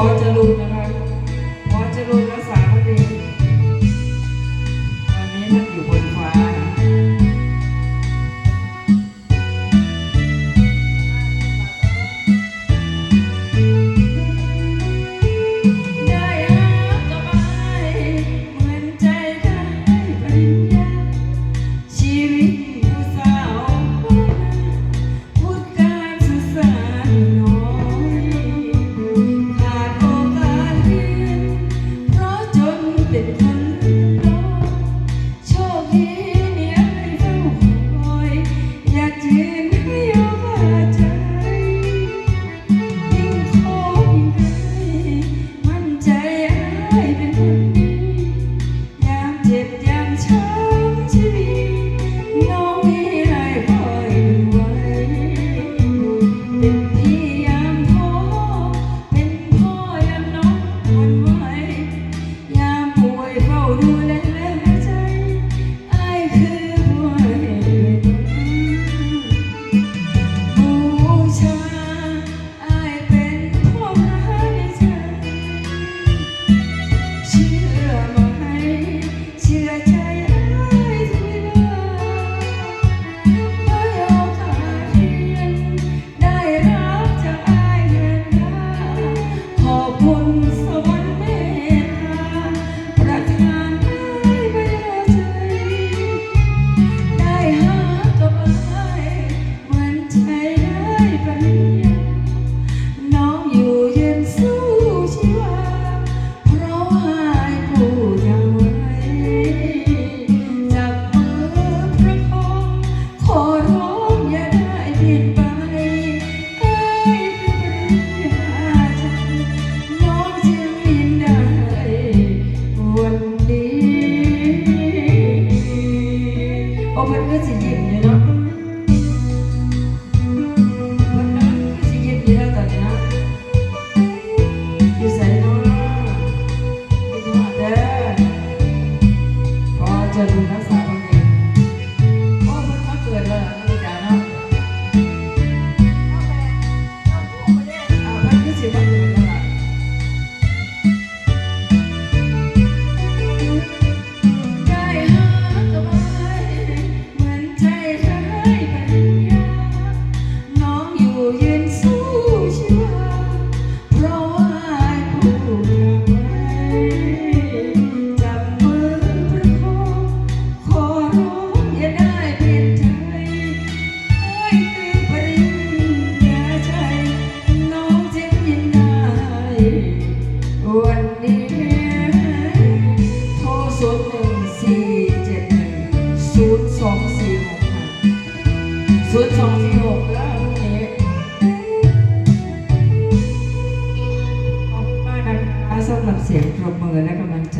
อจรุนนะคะหมอจรุนรักษา one ชุดทรงโยกแล้วลูกนี้ขอบคุณมากนะคะสำหรับเสียงปรบมือและกำลังใจ